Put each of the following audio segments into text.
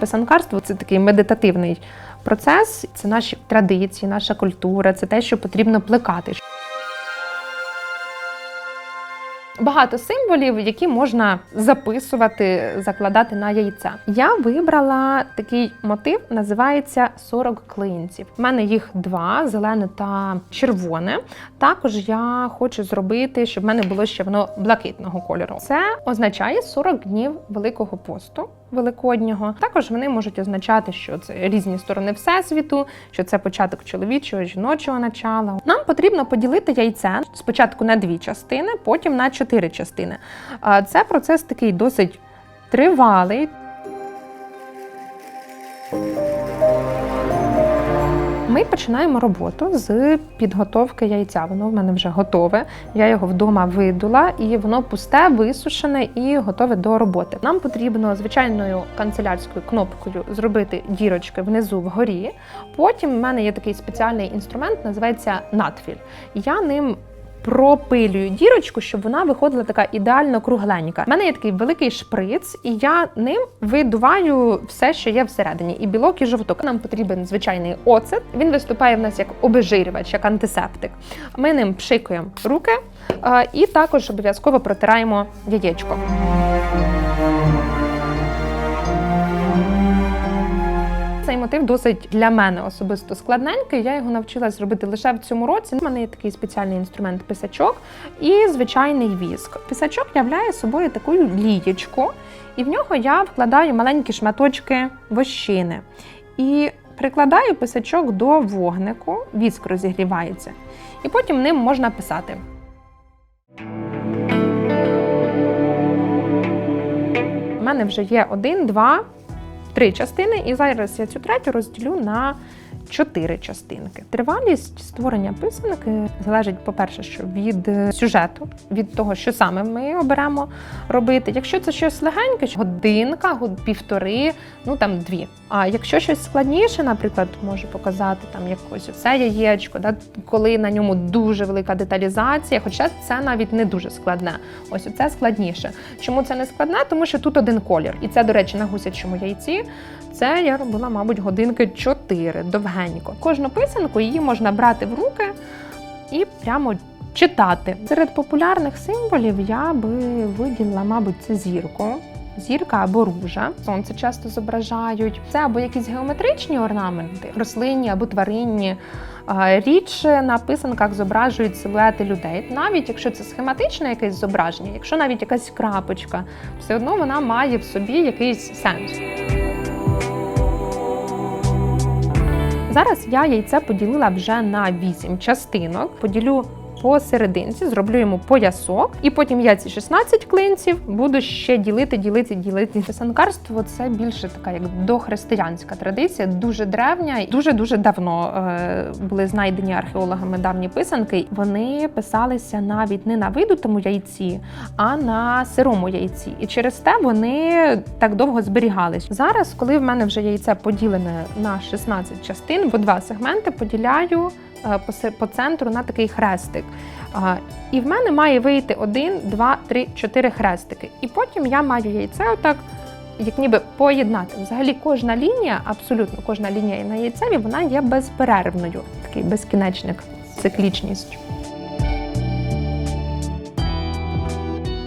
Писанкарство це такий медитативний процес, це наші традиції, наша культура, це те, що потрібно плекати. Багато символів, які можна записувати, закладати на яйця. Я вибрала такий мотив, називається 40 клинців. У мене їх два: зелене та червоне. Також я хочу зробити, щоб в мене було ще воно блакитного кольору. Це означає 40 днів Великого посту. Великоднього також вони можуть означати, що це різні сторони всесвіту, що це початок чоловічого, жіночого начала. Нам потрібно поділити яйце спочатку на дві частини, потім на чотири частини. Це процес такий досить тривалий. Ми починаємо роботу з підготовки яйця. Воно в мене вже готове. Я його вдома видула, і воно пусте, висушене і готове до роботи. Нам потрібно звичайною канцелярською кнопкою зробити дірочки внизу вгорі. Потім в мене є такий спеціальний інструмент, називається надфіль. Я ним пропилюю дірочку, щоб вона виходила така ідеально кругленька. У мене є такий великий шприц, і я ним видуваю все, що є всередині, і білок, і жовток. Нам потрібен звичайний оцет. Він виступає в нас як обезжирювач, як антисептик. Ми ним пшикуємо руки і також обов'язково протираємо яєчко. Цей досить для мене особисто складненький. Я його навчилась робити лише в цьому році. У мене є такий спеціальний інструмент писачок і звичайний віск. Писачок являє собою таку лієчку, і в нього я вкладаю маленькі шматочки вощини. І прикладаю писачок до вогнику, віск розігрівається, і потім ним можна писати. У мене вже є один, два, три частини, і зараз я цю третю розділю на чотири частинки. Тривалість створення писанки залежить, по-перше, що від е, сюжету, від того, що саме ми оберемо робити. Якщо це щось легеньке, годинка, півтори, ну там дві. А якщо щось складніше, наприклад, можу показати там якось оце яєчко, да, коли на ньому дуже велика деталізація, хоча це навіть не дуже складне. Ось оце складніше. Чому це не складне? Тому що тут один колір. І це, до речі, на гусячому яйці. Це я робила, мабуть, годинки 4, довгенько. Кожну писанку її можна брати в руки і прямо читати. Серед популярних символів я би виділила, мабуть, це зірку. Зірка або ружа. Сонце часто зображають. Це або якісь геометричні орнаменти, рослинні або тваринні. Рідше на писанках зображують силуети людей. Навіть якщо це схематичне якесь зображення, якщо навіть якась крапочка, все одно вона має в собі якийсь сенс. Зараз я яйце поділила вже на 8 частинок. Поділю посерединці, зроблю йому поясок, і потім я ці 16 клинців буду ще ділити, ділити, ділити. Писанкарство це більше така як дохристиянська традиція, дуже древня. Дуже дуже давно е, були знайдені археологами давні писанки. Вони писалися навіть не на видутому яйці, а на сирому яйці. І через те вони так довго зберігались. Зараз, коли в мене вже яйце поділене на 16 частин, бо два сегменти поділяю по центру на такий хрестик. І в мене має вийти один, два, три, чотири хрестики. І потім я маю яйце отак. Як ніби поєднати. Взагалі кожна лінія, абсолютно кожна лінія на яйцеві, вона є безперервною. Такий безкінечник, циклічність.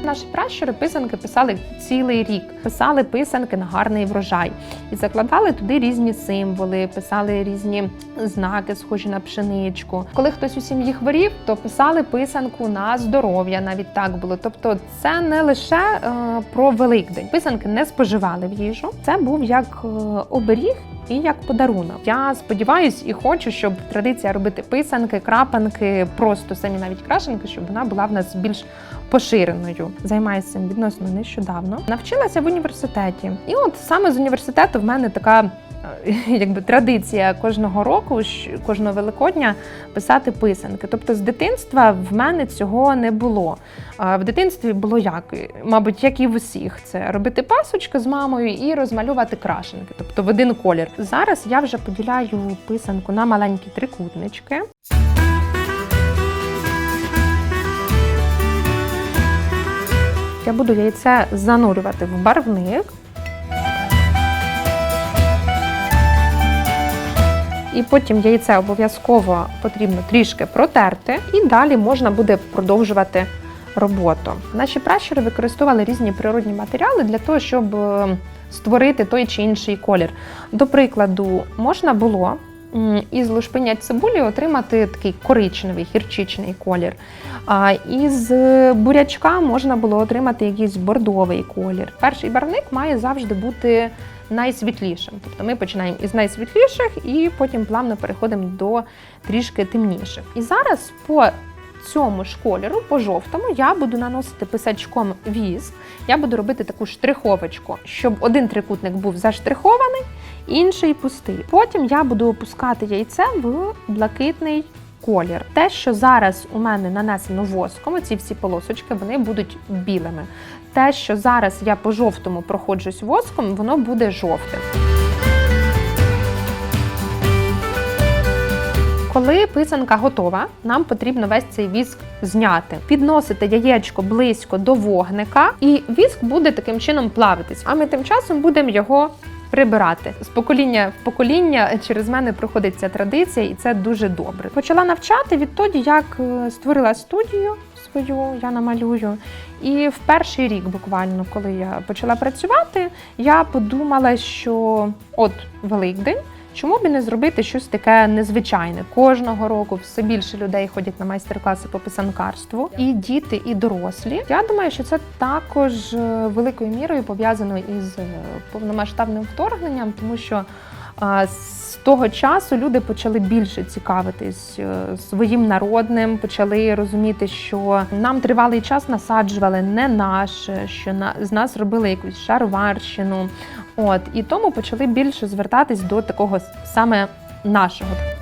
Наші пращури писанки писали цілий рік, писали писанки на гарний врожай і закладали туди різні символи, писали різні знаки, схожі на пшеничку. Коли хтось у сім'ї хворів, то писали писанку на здоров'я, навіть так було. Тобто, це не лише е, про Великдень. Писанки не споживали в їжу. Це був як е, оберіг. І як подарунок. Я сподіваюсь і хочу, щоб традиція робити писанки, крапанки, просто самі навіть крашенки, щоб вона була в нас більш поширеною. Займаюся цим відносно нещодавно. Навчилася в університеті. І от саме з університету в мене така. Е, Якби традиція кожного року, кожного великодня писати писанки. Тобто з дитинства в мене цього не було. В дитинстві було як, мабуть, як і в усіх, це робити пасочки з мамою і розмалювати крашенки, тобто в один колір. Зараз я вже поділяю писанку на маленькі трикутнички. Я буду яйце занурювати в барвник. І потім яйце обов'язково потрібно трішки протерти, і далі можна буде продовжувати роботу. Наші пращури використовували різні природні матеріали для того, щоб е, створити той чи інший колір. До прикладу, можна було із лушпиня цибулі отримати такий коричневий гірчичний колір. А із е, бурячка можна було отримати якийсь бордовий колір. Перший барвник має завжди бути найсвітлішим. Тобто ми починаємо із найсвітліших і потім плавно переходимо до трішки темніших. І зараз по цьому ж кольору, по жовтому, я буду наносити писачком віз. Я буду робити таку штриховочку, щоб один трикутник був заштрихований, інший пустий. Потім я буду опускати яйце в блакитний колір. Те, що зараз у мене нанесено воском, ці всі полосочки, вони будуть білими. Те, що зараз я по жовтому проходжусь воском, воно буде жовтим. Коли писанка готова, нам потрібно весь цей віск зняти, підносити яєчко близько до вогника, і віск буде таким чином плавитись. А ми тим часом будемо його прибирати з покоління в покоління. Через мене проходить ця традиція, і це дуже добре. Почала навчати відтоді, як е, створила студію свою, я намалюю. І в перший рік, буквально, коли я почала працювати, я подумала, що от Великдень. Чому б не зробити щось таке незвичайне? Кожного року все більше людей ходять на майстер-класи по писанкарству, і діти, і дорослі. Я думаю, що це також е, великою мірою пов'язано із е, повномасштабним вторгненням, тому що з того часу люди почали більше цікавитись е, своїм народним, почали розуміти, що нам тривалий час насаджували не наше, що на з нас робили якусь шароварщину. От і тому почали більше звертатись до такого саме нашого.